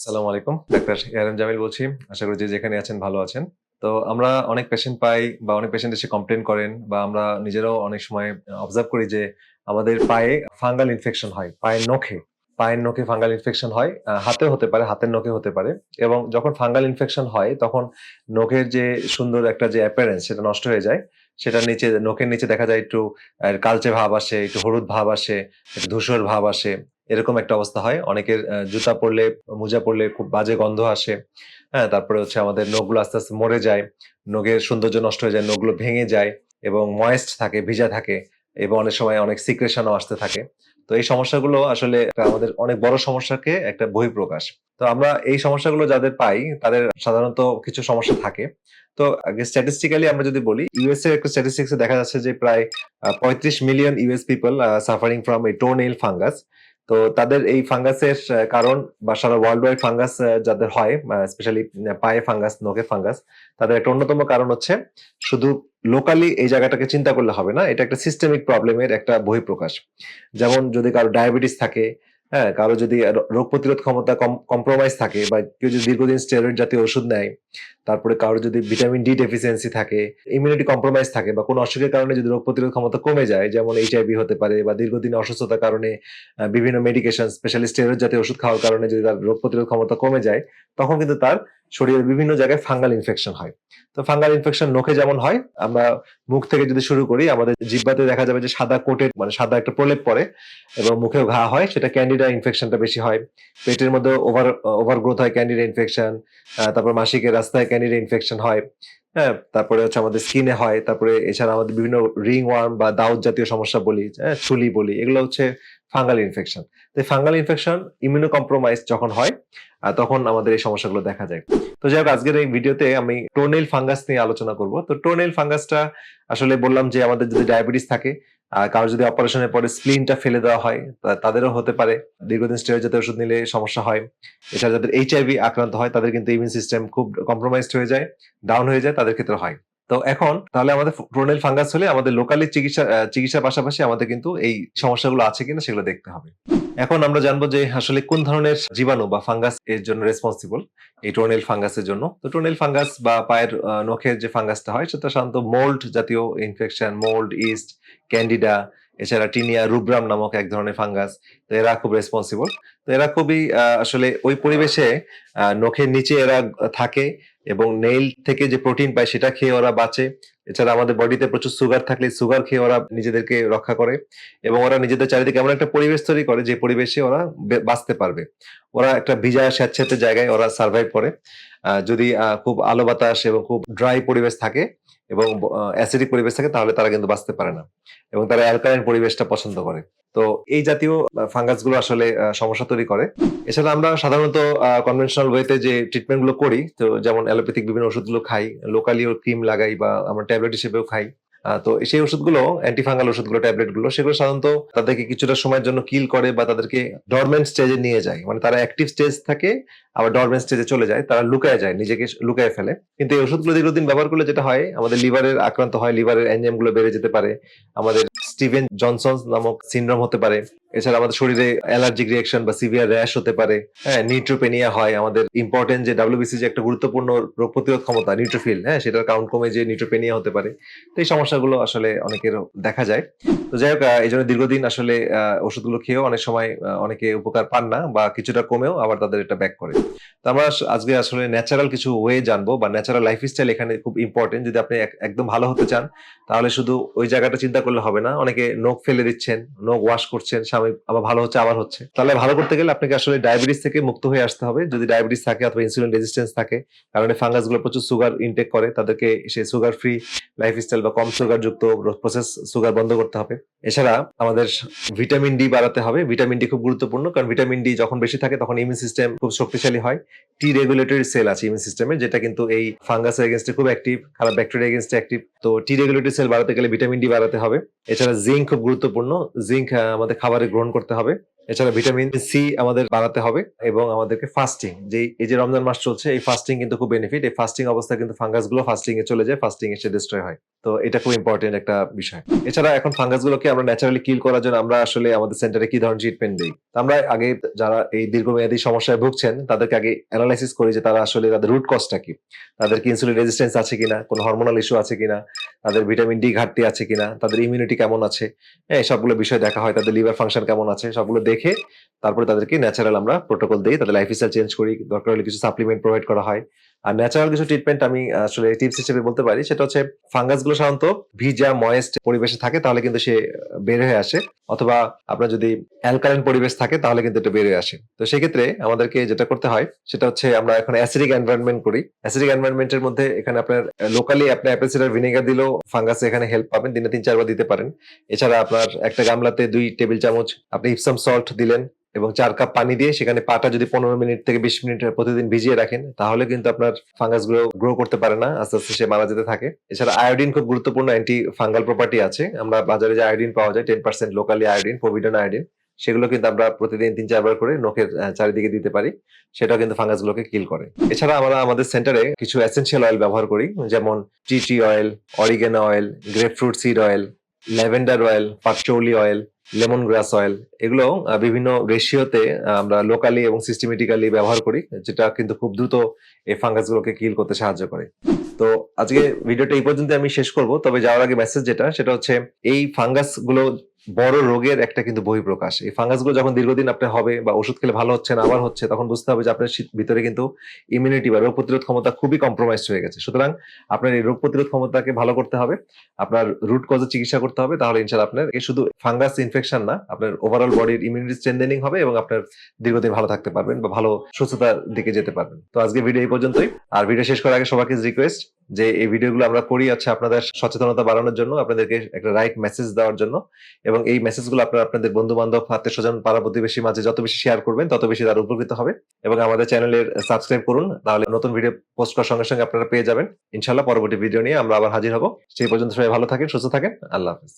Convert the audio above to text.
আসসালামু আলাইকুম। ডাক্তার ইয়ারাম জামিল বলছি। আশা করি যে যেখানে আছেন ভালো আছেন। তো আমরা অনেক পেশেন্ট পাই বা অনেক পেশেন্ট এসে কমপ্লেন করেন বা আমরা নিজেরাও অনেক সময় অবজার্ভ করি যে আমাদের পায়ে ফাঙ্গাল ইনফেকশন হয়, পায়ের নখে। পায়ের নখে ফাঙ্গাল ইনফেকশন হয় হাতে হতে পারে, হাতের নখে হতে পারে। এবং যখন ফাঙ্গাল ইনফেকশন হয়, তখন নখের যে সুন্দর একটা যে অ্যাপারেন্স সেটা নষ্ট হয়ে যায়। সেটা নিচে, নখের নিচে দেখা যায় একটু কালচে ভাব আসে, একটু হলুদ ভাব আসে, একটু ধূসর ভাব আসে। এরকম একটা অবস্থা হয়। অনেকের জুতা পরলে, মোজা পরলে খুব বাজে গন্ধ আসে। হ্যাঁ তারপরে হচ্ছে আমাদের নখগুলো আস্তে আস্তে মরে যায়। নখের সৌন্দর্য নষ্ট হয়ে যায়, নখগুলো ভেঙে যায় এবং ময়েস্ট থাকে, ভিজা থাকে এবং অনেক সময় অনেক সিক্রেশনও আসতে থাকে। তো এই সমস্যাগুলো আসলে আমাদের অনেক বড় সমস্যাকে একটা বহিঃপ্রকাশ। তো আমরা এই সমস্যাগুলো যাদের পাই, তাদের সাধারণত কিছু সমস্যা থাকে। তো আগে স্ট্যাটিস্টিক্যালি আমরা যদি বলি ইউএস এর একটা স্ট্যাটিস্টিক্সে দেখা যাচ্ছে যে প্রায় পঁয়ত্রিশ million US people suffering from a toenail fungus তো তাদের এই ফাঙ্গাসের কারণ বা সারা ওয়ার্ল্ড ওয়াইড ফাঙ্গাস যাদের হয় স্পেশালি পায়ে ফাঙ্গাস নখে ফাঙ্গাস তাদের একটা অন্যতম কারণ হচ্ছে শুধু লোকালি এই জায়গাটাকে চিন্তা করলে হবে না, এটা একটা সিস্টেমিক প্রবলেমের একটা বহিঃপ্রকাশ। যেমন যদি কারও ডায়াবেটিস থাকে হ্যাঁ কারও যদি রোগ প্রতিরোধ ক্ষমতা কম্প্রোমাইজ থাকে বা কেউ যদি দীর্ঘদিন স্টেরয়েড জাতীয় ওষুধ নেয়, তারপরে কারও যদি ভিটামিন ডি ডেফিসিয়েন্সি থাকে ইমিউনিটি কম্প্রোমাইজ থাকে বা কোনো অসুখের কারণে যদি রোগ প্রতিরোধ ক্ষমতা কমে যায়, যেমন এইচআইভি হতে পারে বা দীর্ঘদিন অসুস্থতার কারণে বিভিন্ন মেডিকেশন স্পেশালি স্টেরয়েড জাতীয় ওষুধ খাওয়ার কারণে যদি তার রোগ প্রতিরোধ ক্ষমতা কমে যায়, তখন কিন্তু তার শরীরের বিভিন্ন জায়গায় ফাঙ্গাল ইনফেকশন হয়। তো ফাঙ্গাল ইনফেকশন নখে যেমন হয়, আমরা মুখ থেকে যদি শুরু করি, আমাদের জিব্বাতে দেখা যাবে যে সাদা কোটের মানে সাদা একটা প্রলেপ পরে এবং মুখেও ঘা হয়, সেটা ক্যান্ডিডা ইনফেকশনটা বেশি হয়। পেটের মধ্যে ওভার ওভারগ্রোথ হয় ক্যান্ডিডা ইনফেকশন তারপর মাসিকের রাস্তায় ক্যান্ডিডা ইনফেকশন হয়। হ্যাঁ তারপরে হচ্ছে আমাদের স্কিনে হয়, তারপরে এছাড়া আমাদের বিভিন্ন রিং ওয়ার্ম বা দাউদ জাতীয় সমস্যা বলি হ্যাঁ চুলি বলি, এগুলো হচ্ছে ফাঙ্গাল ইনফেকশন তো ফাঙ্গাল ইনফেকশন ইমিউনো কম্প্রোমাইজ যখন হয় তখন আমাদের এই সমস্যাগুলো দেখা যায়। তো যাই হোক, আজকের এই ভিডিওতে আমি টোনেল ফাঙ্গাস নিয়ে আলোচনা করব। তো টোনেল ফাঙ্গাসটা আসলে বললাম যে আমাদের যদি ডায়াবেটিস থাকে কারও যদি অপারেশনের পরে স্প্লিনটা ফেলে দেওয়া হয় তাদেরও হতে পারে। দীর্ঘদিন স্টেরয়েড জাতীয় ওষুধ নিলে সমস্যা হয়। এছাড়া যাদের এইচআইভি আক্রান্ত হয়, তাদের কিন্তু ইমিউন সিস্টেম খুব কম্প্রোমাইজড হয়ে যায় ডাউন হয়ে যায়, তাদের ক্ষেত্রে হয়। তো এখন তাহলে আমাদের প্রোনেল ফাঙ্গাস হলে আমাদের লোকালি চিকিৎসা চিকিৎসার পাশাপাশি আমাদের কিন্তু এই সমস্যাগুলো আছে কিনা সেগুলো দেখতে হবে। এখন আমরা জানব যে আসলে কোন ধরনের জীবাণু বা ফাঙ্গাস এর জন্য রেসপন্সিবল এই টোনেল ফাঙ্গাসের জন্য। তো টোনেল ফাঙ্গাস বা পায়ের নখের যে ফাঙ্গাসটা হয় সেটা সাধারণত মোল্ড জাতীয় ইনফেকশন মোল্ড ইস্ট ক্যান্ডিডা এছাড়া টিনিয়া রুব্রাম নামক এক ধরনের ফাঙ্গাস, তো এরা খুব রেসপন্সিবল তো এরা খুবই আসলে ওই পরিবেশে নখের নিচে এরা থাকে এবং নেইল থেকে যে প্রোটিন পায় সেটা খেয়ে ওরা বাঁচে। এছাড়া আমাদের বডিতে প্রচুর সুগার থাকলে সুগার খেয়ে ওরা নিজেদেরকে রক্ষা করে এবং ওরা নিজেদের চারিদিকে এমন একটা পরিবেশ তৈরি করে যে পরিবেশে ওরা বাঁচতে পারবে। ওরা একটা ভিজা স্যাঁতস্যাঁতে জায়গায় ওরা সার্ভাইভ করে। যদি খুব আলো বাতাস এবং খুব ড্রাই পরিবেশ থাকে এবং অ্যাসিডিক পরিবেশ থাকে তাহলে তারা কিন্তু বাঁচতে পারে না এবং তারা অ্যালকালাইন পরিবেশটা পছন্দ করে। তো এই জাতীয় ফাঙ্গাসগুলো আসলে সমস্যা তৈরি করে। এছাড়া আমরা সাধারণত কনভেনশনাল ওয়েতে যে ট্রিটমেন্টগুলো করি, তো যেমন অ্যালোপ্যাথিক বিভিন্ন ওষুধগুলো খাই লোকালিও ক্রিম লাগাই বা আমরা ট্যাবলেট হিসেবেও খাই। তো সেই ওষুধগুলো অ্যান্টিফাঙ্গাল ওষুধগুলো ট্যাবলেটগুলো সেগুলো সাধারণত তাদেরকে কিছুটা সময়ের জন্য কিল করে বা তাদেরকে ডরমেন্ট স্টেজে নিয়ে যায়। মানে তারা অ্যাক্টিভ স্টেজ থাকে, আবার ডরমেন্ট স্টেজে চলে যায়, তারা লুকায় যায়, নিজেকে লুকায় ফেলে। কিন্তু এই ওষুধগুলো দীর্ঘদিন ব্যবহার করলে যেটা হয়, আমাদের লিভারের আক্রান্ত হয়, লিভারের এনজাইমগুলো বেড়ে যেতে পারে। আমাদের স্টিভেন জনসন নামক সিনড্রোম হতে পারে। এছাড়া আমাদের শরীরে অ্যালার্জিক রিয়াকশন বা সিভিয়ার র্যাশ হতে পারে। হ্যাঁ নিউট্রোপেনিয়া হয়। আমাদের ইম্পর্টেন্ট যে ডাব্লিউবিসি যে একটা গুরুত্বপূর্ণ রোগ প্রতিরোধ ক্ষমতা নিউট্রোফিল হ্যাঁ সেটার কাউন্ট কমে যে নিউট্রোপেনিয়া হতে পারে। তো এই সমস্যাগুলো আসলে অনেকের দেখা যায়। তো যাই হোক এই জন্য দীর্ঘদিন আসলে ওষুধগুলো খেয়েও অনেক সময় অনেকে উপকার পান না বা কিছুটা কমেও আবার তাদের এটা ব্যাক করে। তো আমরা আজকে আসলে ন্যাচারাল কিছু ওয়ে জানব বা ন্যাচারাল লাইফস্টাইল এখানে খুব ইম্পর্টেন্ট যদি আপনি এক- একদম ভালো হতে চান, তাহলে শুধু ওই জায়গাটা চিন্তা করলে হবে না। অনেকে নখ ফেলে দিচ্ছেন, নখ ওয়াশ করছেন আবার ভালো হচ্ছে, আবার হচ্ছে। তাহলে ভালো করতে গেলে আপনাকে আসলে ডায়াবেটিস থেকে মুক্ত হয়ে আসতে হবে। যদি ডায়াবেটিস থাকে অথবা ইনসুলিন রেজিস্ট্যান্স থাকে, কারণ ফাঙ্গাসগুলো প্রচুর সুগার ইনটেক করে, তাদেরকে সে সুগার ফ্রি লাইফস্টাইল বা কম সুগার যুক্ত প্রসেস সুগার বন্ধ করতে হবে। এছাড়া আমাদের ভিটামিন ডি বাড়াতে হবে। ভিটামিন ডি খুব গুরুত্বপূর্ণ, কারণ ভিটামিন ডি যখন বেশি থাকে তখন ইমিউন সিস্টেম খুব শক্তিশালী হয়। টি রেগুলেটরি সেল আছে ইমিউন সিস্টেমে যেটা কিন্তু এই ফাঙ্গাসের এগেনস্টে খুব অ্যাক্টিভ খারাপ ব্যাকটেরিয়া এগেনস্টে অ্যাক্টিভ তো টি রেগুলেটরি সেল বাড়াতে গেলে ভিটামিন ডি বাড়াতে হবে। এছাড়া জিঙ্ক খুব গুরুত্বপূর্ণ। জিঙ্ক আমাদের খাবারে গ্রহণ করতে হবে। এছাড়া ভিটামিন সি আমাদের বাড়াতে হবে এবং আমাদেরকে ফাস্টিং যে এই যে রমজান মাস চলছে, এই ফাস্টিং কিন্তু খুব বেনিফিট এই ফাস্টিং অবস্থায় কিন্তু ফাঙ্গাসগুলো ফাস্টিং এ চলে যায় ফাস্টিং এসে ডিস্ট্রয় হয়। তো এটা খুব ইম্পর্টেন্ট একটা বিষয়। এছাড়া এখন ফাঙ্গাস গুলোকে আমরা ন্যাচারালি কিল করার জন্য আমরা আসলে আমাদের সেন্টারে কি ধরনের ট্রিটমেন্ট দিই? আমরা আগে যারা এই দীর্ঘমেয়াদী সমস্যায় ভুগছেন, তাদেরকে আগে অ্যানালাইসিস করি যে তারা আসলে তাদের রুট কজটা কি। তাদের কি ইনসুলিন রেজিস্ট্যান্স আছে কিনা, কোনো হরমোনাল ইস্যু আছে কিনা, তাদের ভিটামিন ডি ঘাটতি আছে কিনা, তাদের ইমিউনিটি কেমন আছে হ্যাঁ সবগুলো বিষয় দেখা হয়, তাদের লিভার ফাংশন কেমন আছে, সবগুলো দেখে তারপরে তাদেরকে ন্যাচারাল আমরা প্রোটোকল দিই তাদের লাইফ স্টাইল চেঞ্জ করি। দরকার হলে কিছু সাপ্লিমেন্ট প্রোভাইড করা হয়। আর ন্যাচারাল কিছু ট্রিটমেন্ট আমি আসলে টিপস হিসেবে বলতে পারি। সেটা হচ্ছে ফাঙ্গাসগুলো সাধারণত ভিজা ময়েস্ট পরিবেশে থাকে, তাহলে কিন্তু সে বের হয়ে আসে। অথবা আপনার যদি অ্যালকালাইন পরিবেশ থাকে, তাহলে কিন্তু এটা বের হয়ে আসে। তো সেক্ষেত্রে আমাদেরকে যেটা করতে হয়, সেটা হচ্ছে আমরা এখন অ্যাসিডিক এনভায়রনমেন্ট করি। অ্যাসিডিক এনভায়রনমেন্টের মধ্যে এখানে আপনার লোকালি আপনি অ্যাপেল সিডার ভিনেগার দিলেও ফাঙ্গাস এখানে হেল্প পাবেন। দিনে তিন, চারবার দিতে পারেন। এছাড়া আপনার একটা গামলাতে দুই টেবিল চামচ আপনি ইপসাম সল্ট দিলেন। এবং চার কাপ পানি দিয়ে সেখানে পাটা যদি পনেরো মিনিট থেকে বিশ মিনিট প্রতিদিন ভিজিয়ে রাখেন, তাহলে কিন্তু আপনার ফাঙ্গাসগুলো গ্রো করতে পারে না, আস্তে আস্তে সে মারা যেতে থাকে। এছাড়া আয়োডিন খুব গুরুত্বপূর্ণ অ্যান্টি ফাঙ্গাল প্রপার্টি আছে। আমরা বাজারে যে আয়োডিন পাওয়া যায় ten percent locally iodine povidone iodine সেগুলো কিন্তু আমরা প্রতিদিন তিন চারবার করে নখের চারিদিকে দিতে পারি। সেটাও কিন্তু ফাঙ্গাস গুলোকে কিল করে। এছাড়া আমরা আমাদের সেন্টারে কিছু এসেনশিয়াল অয়েল ব্যবহার করি, যেমন tea tree oil oregano oil grapefruit seed oil lavender oil patchouli oil lemongrass oil, এগুলো বিভিন্ন রেশিওতে আমরা লোকালি এবং সিস্টেমেটিক্যালি ব্যবহার করি, যেটা কিন্তু খুব দ্রুত এই ফাঙ্গাসগুলোকে কিল করতে সাহায্য করে। তো আজকে ভিডিওটা এই পর্যন্ত আমি শেষ করব, তবে যাওয়ার আগে মেসেজ যেটা, সেটা হচ্ছে এই ফাঙ্গাসগুলো বড় রোগের একটা কিন্তু বহিঃপ্রকাশ। এই ফাঙ্গাসগুলো যখন দীর্ঘদিন আপনার হবে বা ওষুধ খেলে ভালো হচ্ছে না, আবার হচ্ছে, তখন বুঝতে হবে যে আপনার ভিতরে কিন্তু ইমিউনিটি বা রোগ প্রতিরোধ ক্ষমতা খুবই কম্প্রোমাইজ হয়ে গেছে। সুতরাং আপনার এই রোগ প্রতিরোধ ক্ষমতাকে ভালো করতে হবে, আপনার রুট কজে চিকিৎসা করতে হবে, তাহলে ইনশাল্লাহ আপনার এই শুধু ফাঙ্গাস ইনফেকশন না, আপনার ওভারঅল বডির ইমিউনিটি স্ট্রেন্থেনিং হবে এবং আপনার দীর্ঘদিন ভালো থাকতে পারবেন বা ভালো সুস্থতার দিকে যেতে পারবেন। তো আজকে ভিডিও এই পর্যন্তই। আর ভিডিও শেষ করার আগে সবাইকে রিকোয়েস্ট যে এই ভিডিওগুলো আমরা করি আছে আপনাদের সচেতনতা বাড়ানোর জন্য, আপনাদেরকে একটা রাইট মেসেজ দেওয়ার জন্য এবং এই মেসেজগুলো আপনারা আপনাদের বন্ধু বান্ধব আত্মীয় স্বজন পাড়া প্রতিবেশী মাঝে যত বেশি শেয়ার করবেন, তত বেশি তারা উপকৃত হবে এবং আমাদের চ্যানেলের সাবস্ক্রাইব করুন, তাহলে নতুন ভিডিও পোস্ট করার সঙ্গে সঙ্গে আপনারা পেয়ে যাবেন। ইনশাল্লাহ পরবর্তী ভিডিও নিয়ে আমরা আবার হাজির হব। সেই পর্যন্ত সবাই ভালো থাকেন, সুস্থ থাকেন। আল্লাহ হাফিজ।